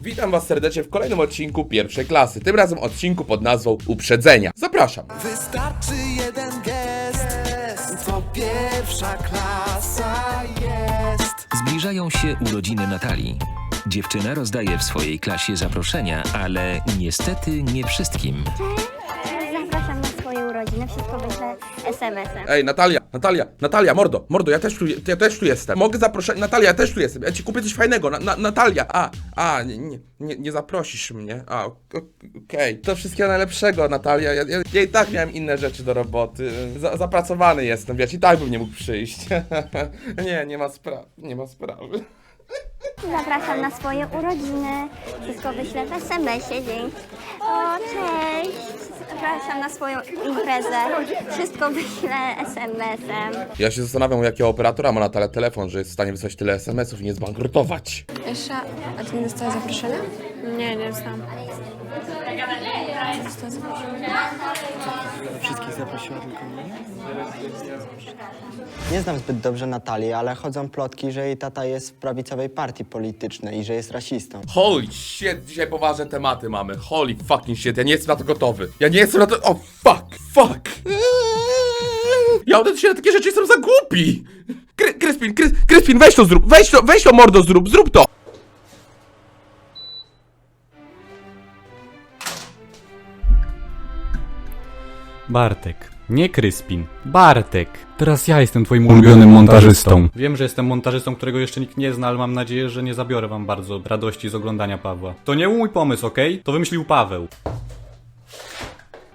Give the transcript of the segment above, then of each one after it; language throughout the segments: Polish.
Witam was serdecznie w kolejnym odcinku pierwszej klasy. Tym razem odcinku pod nazwą Uprzedzenia. Zapraszam. Wystarczy jeden gest, to pierwsza klasa jest. Zbliżają się urodziny Natalii. Dziewczyna rozdaje w swojej klasie zaproszenia, ale niestety nie wszystkim. Urodziny, wszystko wyślę SMS-em. Ej, Natalia, Natalia, Natalia, mordo, mordo, ja też tu, ja też tu jestem. Mogę zaprosić, Natalia, ja też tu jestem. Ja ci kupię coś fajnego, na, na, Natalia. A, a, nie, nie, nie, nie zaprosisz mnie. A, okej. To wszystkiego najlepszego, Natalia. Ja, ja, ja i tak miałem inne rzeczy do roboty. Za, zapracowany jestem, wiesz, i tak bym nie mógł przyjść. nie, nie ma sprawy, nie ma sprawy. Zapraszam na swoje urodziny, wszystko wyślę w SMS-ie, dzięki. O, cześć! Zapraszam na swoją imprezę, wszystko wyślę SMS-em. Ja się zastanawiam, u jakiego operatora ma Natalia telefon, że jest w stanie wysłać tyle SMS-ów i nie zbankrutować. Esza, a ty nie dostałeś zaproszenia? Nie, nie znam. Wszystkich zaprosiła tylko mnie? Nie znam zbyt dobrze Natalii, ale chodzą plotki, że jej tata jest w prawicowej partii politycznej i że jest rasistą. Holy shit, dzisiaj poważne tematy mamy. Holy fucking shit, ja nie jestem na to gotowy. Ja nie jestem na to... O, fuck, fuck. Ja autentycznie na takie rzeczy jestem za głupi. Kry, Kryspin, Krys, Kryspin, weź to zrób, weź to, weź to mordo zrób, zrób to. Bartek. Nie Kryspin. Bartek. Teraz ja jestem twoim ulubionym montażystą. Wiem, że jestem montażystą, którego jeszcze nikt nie zna, ale mam nadzieję, że nie zabiorę wam bardzo radości z oglądania Pawła. To nie mój pomysł, okej? To wymyślił Paweł.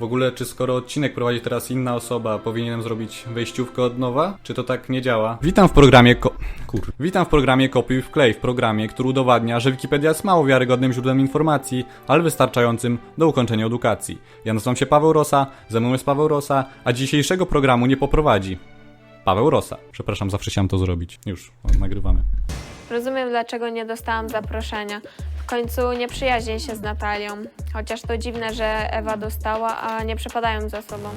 W ogóle, czy skoro odcinek prowadzi teraz inna osoba, powinienem zrobić wejściówkę od nowa? Czy to tak nie działa? Witam w programie ko... Kur... Witam w programie Kopiuj wklej, w programie, który udowadnia, że Wikipedia jest mało wiarygodnym źródłem informacji, ale wystarczającym do ukończenia edukacji. Ja nazywam się Paweł Rosa, ze mną jest Paweł Rosa, a dzisiejszego programu nie poprowadzi. Paweł Rosa. Przepraszam, zawsze chciałem to zrobić. Już, o, nagrywamy. Rozumiem, dlaczego nie dostałam zaproszenia. W końcu nie przyjaźnię się z Natalią. Chociaż to dziwne, że Ewa dostała, a nie przepadają za sobą.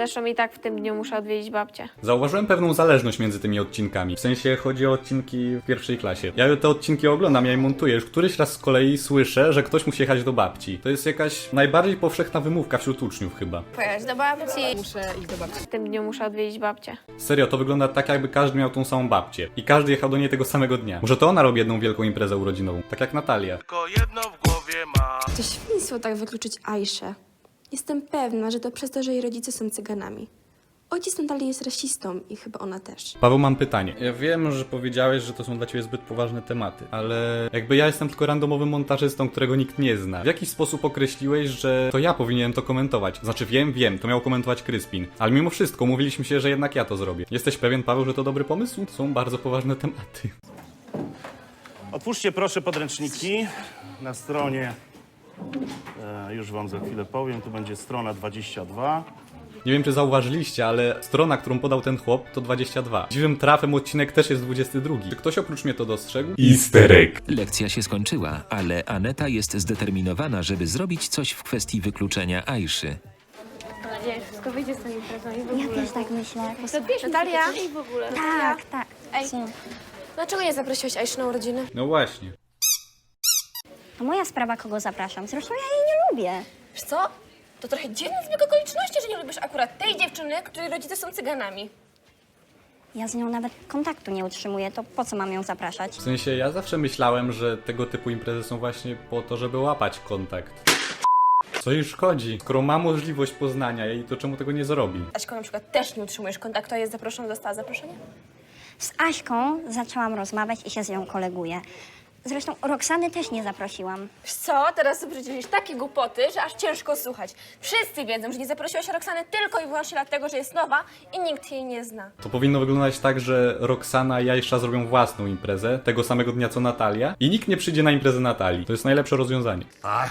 Zresztą i tak w tym dniu muszę odwiedzić babcię. Zauważyłem pewną zależność między tymi odcinkami. W sensie chodzi o odcinki w pierwszej klasie. Ja te odcinki oglądam, ja je montuję. Już któryś raz z kolei słyszę, że ktoś musi jechać do babci. To jest jakaś najbardziej powszechna wymówka wśród uczniów chyba. Pojechać do babci. Muszę iść do babci. W tym dniu muszę odwiedzić babcię. Serio, to wygląda tak jakby każdy miał tą samą babcię. I każdy jechał do niej tego samego dnia. Może to ona robi jedną wielką imprezę urodzinową. Tak jak Natalia. Tylko jedno w głowie ma. To świństwo tak wykluczyć Aiszę. Jestem pewna, że to przez to, że jej rodzice są cyganami. Ojciec Natalii jest rasistą i chyba ona też. Paweł, mam pytanie. Ja wiem, że powiedziałeś, że to są dla ciebie zbyt poważne tematy, ale jakby ja jestem tylko randomowym montażystą, którego nikt nie zna. W jakiś sposób określiłeś, że to ja powinienem to komentować. Znaczy wiem, wiem, to miał komentować Kryspin, ale mimo wszystko umówiliśmy się, że jednak ja to zrobię. Jesteś pewien, Paweł, że to dobry pomysł? To są bardzo poważne tematy. Otwórzcie proszę podręczniki na stronie, e, już wam za chwilę powiem, tu będzie strona 22. Nie wiem, czy zauważyliście, ale strona, którą podał ten chłop, to 22. Dziwnym trafem odcinek też jest 22. Czy ktoś oprócz mnie to dostrzegł? Easter egg. Lekcja się skończyła, ale Aneta jest zdeterminowana, żeby zrobić coś w kwestii wykluczenia Aiszy. Mam nadzieję, że wszystko wyjdzie z tą imprezą i w Ja też tak myślę. Natalia, w ogóle. Tak, tak. Ej. Dlaczego nie zaprosiłaś Aiszy na urodziny? No właśnie. To moja sprawa, kogo zapraszam. Zresztą ja jej nie lubię. Wiesz co? To trochę dziwny zbieg okoliczności, że nie lubisz akurat tej dziewczyny, której rodzice są cyganami. Ja z nią nawet kontaktu nie utrzymuję, to po co mam ją zapraszać? W sensie ja zawsze myślałem, że tego typu imprezy są właśnie po to, żeby łapać kontakt. Co jej szkodzi? Skoro ma możliwość poznania jej, to czemu tego nie zrobi? Aśką na przykład też nie utrzymujesz kontaktu, a jest zaproszona, dostała zaproszenie? Z Aśką zaczęłam rozmawiać i się z nią koleguję. Zresztą Roxany też nie zaprosiłam. Wiesz co? Teraz sobie dzielisz takie głupoty, że aż ciężko słuchać. Wszyscy wiedzą, że nie zaprosiłaś Roxany tylko i wyłącznie dlatego, że jest nowa i nikt jej nie zna. To powinno wyglądać tak, że Roxana i Aisha zrobią własną imprezę tego samego dnia co Natalia i nikt nie przyjdzie na imprezę Natalii. To jest najlepsze rozwiązanie. I had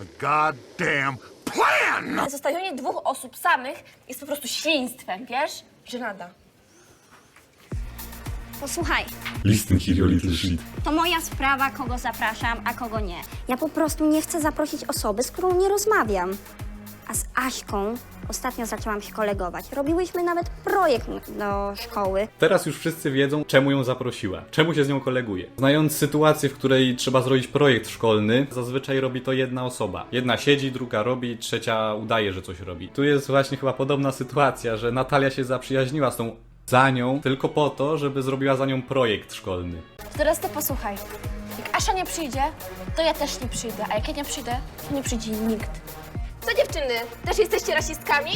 a goddamn plan! Zostawienie dwóch osób samych jest po prostu świństwem, wiesz? Żenada. Posłuchaj, Listen here, your little shit. to moja sprawa, kogo zapraszam, a kogo nie. Ja po prostu nie chcę zaprosić osoby, z którą nie rozmawiam. A z Aśką ostatnio zaczęłam się kolegować. Robiłyśmy nawet projekt do szkoły. Teraz już wszyscy wiedzą, czemu ją zaprosiła, czemu się z nią koleguje. Znając sytuację, w której trzeba zrobić projekt szkolny, zazwyczaj robi to jedna osoba. Jedna siedzi, druga robi, trzecia udaje, że coś robi. Tu jest właśnie chyba podobna sytuacja, że Natalia się zaprzyjaźniła z tą za nią tylko po to, żeby zrobiła za nią projekt szkolny. To teraz ty posłuchaj. Jak Asia nie przyjdzie, to ja też nie przyjdę. A jak ja nie przyjdę, to nie przyjdzie nikt. Co dziewczyny, też jesteście rasistkami?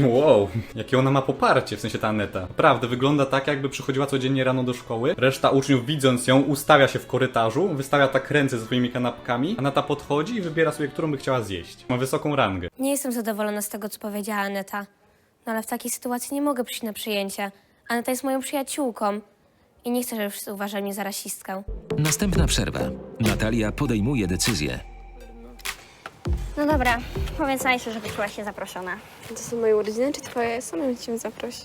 Wow, jakie ona ma poparcie, w sensie ta Aneta. Naprawdę, wygląda tak, jakby przychodziła codziennie rano do szkoły. Reszta uczniów, widząc ją, ustawia się w korytarzu, wystawia tak ręce ze swoimi kanapkami. Aneta podchodzi i wybiera sobie, którą by chciała zjeść. Ma wysoką rangę. Nie jestem zadowolona z tego, co powiedziała Aneta. No ale w takiej sytuacji nie mogę przyjść na przyjęcie. Aneta jest moją przyjaciółką. I nie chcę, żeby wszyscy uważali mnie za rasistkę. Następna przerwa. Natalia podejmuje decyzję. No dobra, powiedz Ajszy, że czuła się zaproszona. To są moje urodziny czy twoje? Sama cię zaprosi.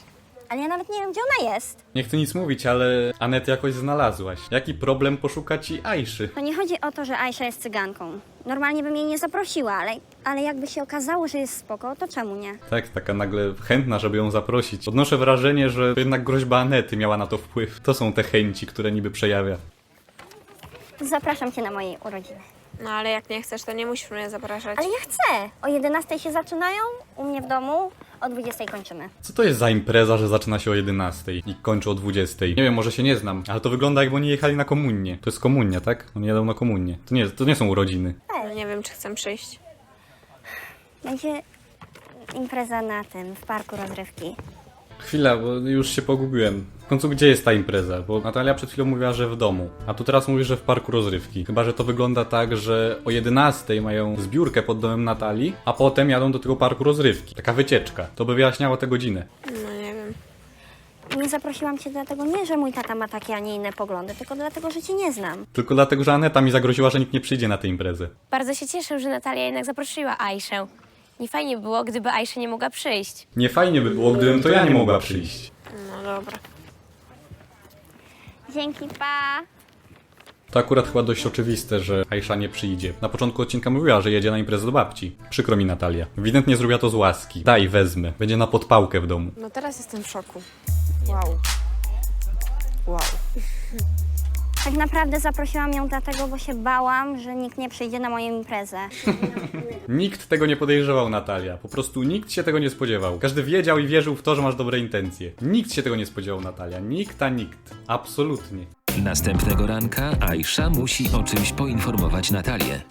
Ale ja nawet nie wiem, gdzie ona jest. Nie chcę nic mówić, ale Anet jakoś znalazłaś. Jaki problem poszukać ci Ajszy? To nie chodzi o to, że Ajsza jest cyganką. Normalnie bym jej nie zaprosiła, ale, ale jakby się okazało, że jest spoko, to czemu nie? Tak, taka nagle chętna, żeby ją zaprosić. Odnoszę wrażenie, że to jednak groźba Anety miała na to wpływ. To są te chęci, które niby przejawia. Zapraszam cię na moje urodziny. No ale jak nie chcesz, to nie musisz mnie zapraszać. Ale ja chcę. O 11 się zaczynają u mnie w domu, o 20 kończymy. Co to jest za impreza, że zaczyna się o 11 i kończy o 20? Nie wiem, może się nie znam, ale to wygląda jakby oni jechali na komunię. To jest komunia, tak? Oni jadą na komunię. To nie, to nie są urodziny. Ale nie wiem, czy chcę przyjść. Będzie impreza na tym, w parku rozrywki. Chwila, bo już się pogubiłem. W końcu gdzie jest ta impreza? Bo Natalia przed chwilą mówiła, że w domu. A tu teraz mówisz, że w parku rozrywki. Chyba, że to wygląda tak, że o 11 mają zbiórkę pod domem Natalii, a potem jadą do tego parku rozrywki. Taka wycieczka. To by wyjaśniało tę godzinę. No nie wiem. Nie zaprosiłam cię dlatego nie, że mój tata ma takie, a nie inne poglądy, tylko dlatego, że cię nie znam. Tylko dlatego, że Aneta mi zagroziła, że nikt nie przyjdzie na tę imprezę. Bardzo się cieszę, że Natalia jednak zaprosiła Aiszę. Nie fajnie było, gdyby Aisza nie mogła przyjść. Nie fajnie by było, gdybym to ja nie mogła przyjść. No dobra. Dzięki, pa! To akurat chyba dość oczywiste, że Aisza nie przyjdzie. Na początku odcinka mówiła, że jedzie na imprezę do babci. Przykro mi Natalia. Ewidentnie zrobiła to z łaski. Daj, wezmę. Będzie na podpałkę w domu. No teraz jestem w szoku. Wow. Wow. Tak naprawdę zaprosiłam ją dlatego, bo się bałam, że nikt nie przyjdzie na moją imprezę. Nikt tego nie podejrzewał, Natalia. Po prostu nikt się tego nie spodziewał. Każdy wiedział i wierzył w to, że masz dobre intencje. Nikt się tego nie spodziewał, Natalia. Nikt, a nikt. Absolutnie. Następnego ranka Aisza musi o czymś poinformować Natalię.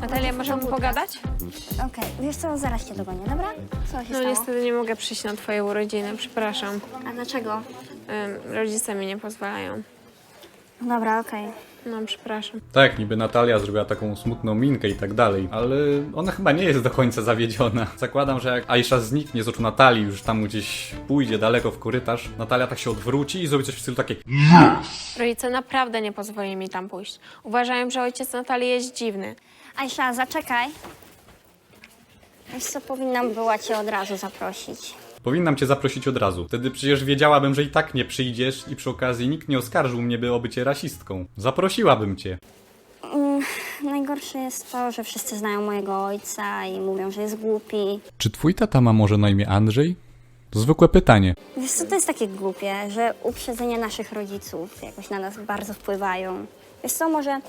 Natalia, możemy pogadać? Okej, wiesz co, zaraz cię dogonię, dobra? Co się No stało? niestety nie mogę przyjść na twoje urodziny, przepraszam. A dlaczego? Ym, rodzice mi nie pozwalają. Dobra, okej. No, przepraszam. Tak, niby Natalia zrobiła taką smutną minkę i tak dalej, ale ona chyba nie jest do końca zawiedziona. Zakładam, że jak Aisza zniknie z oczu Natalii, już tam gdzieś pójdzie daleko w korytarz, Natalia tak się odwróci i zrobi coś w stylu takiej Rodzice naprawdę nie pozwolili mi tam pójść. Uważają, że ojciec Natalii jest dziwny. Aisza, zaczekaj. Wiesz co, powinnam była cię od razu zaprosić. Powinnam cię zaprosić od razu. Wtedy przecież wiedziałabym, że i tak nie przyjdziesz i przy okazji nikt nie oskarżył mnie, by o bycie rasistką. Zaprosiłabym cię. Najgorsze jest to, że wszyscy znają mojego ojca i mówią, że jest głupi. Czy twój tata ma może na imię Andrzej? To zwykłe pytanie. Wiesz co, to jest takie głupie, że uprzedzenia naszych rodziców jakoś na nas bardzo wpływają. Wiesz co, może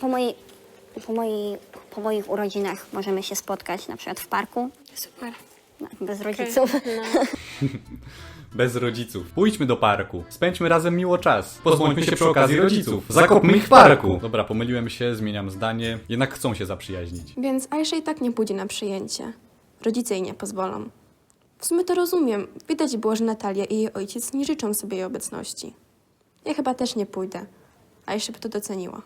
po, mojej, po, mojej, po moich urodzinach możemy się spotkać na przykład w parku, Super. Bez rodziców. No. Bez rodziców. Pójdźmy do parku. Spędźmy razem miło czas. Pozbądźmy się przy okazji rodziców. Zakopmy ich w parku. Dobra, pomyliłem się, zmieniam zdanie. Jednak chcą się zaprzyjaźnić. Więc Aisza i tak nie pójdzie na przyjęcie. Rodzice jej nie pozwolą. W sumie to rozumiem. Widać było, że Natalia i jej ojciec nie życzą sobie jej obecności. Ja chyba też nie pójdę. Aisza by to doceniła.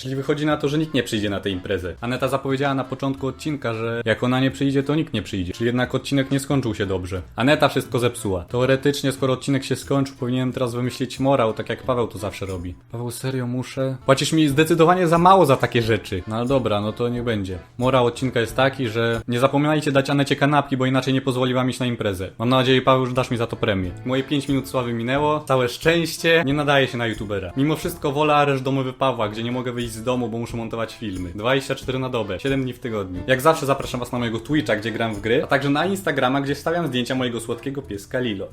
Czyli wychodzi na to, że nikt nie przyjdzie na tę imprezę. Aneta zapowiedziała na początku odcinka, że jak ona nie przyjdzie, to nikt nie przyjdzie. Czyli jednak odcinek nie skończył się dobrze. Aneta wszystko zepsuła. Teoretycznie, skoro odcinek się skończył, powinienem teraz wymyślić morał, tak jak Paweł to zawsze robi. Paweł, serio muszę? Płacisz mi zdecydowanie za mało za takie rzeczy. No ale dobra, no to niech będzie. Morał odcinka jest taki, że nie zapominajcie dać Anecie kanapki, bo inaczej nie pozwoli wam iść na imprezę. Mam nadzieję, Paweł, że dasz mi za to premię. Moje 5 minut sławy minęło, całe szczęście, nie nadaje się na youtubera. Mimo wszystko wolę areszt domowy Pawła, gdzie nie mogę wyjść wyjść z domu, bo muszę montować filmy. 24 na dobę, 7 dni w tygodniu. Jak zawsze zapraszam was na mojego Twitcha, gdzie gram w gry, a także na Instagrama, gdzie wstawiam zdjęcia mojego słodkiego pieska Lilo.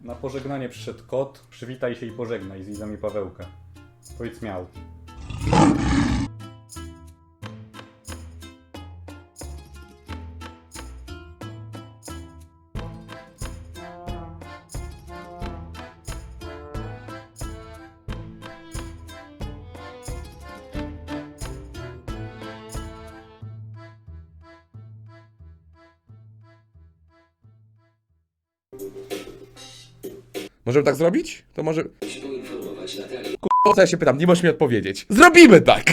Na pożegnanie przyszedł kot. Przywitaj się i pożegnaj z widzami Pawełka. Powiedz miał. Możemy tak zrobić? To może... Co ja się pytam, nie możesz mi odpowiedzieć. Zrobimy tak!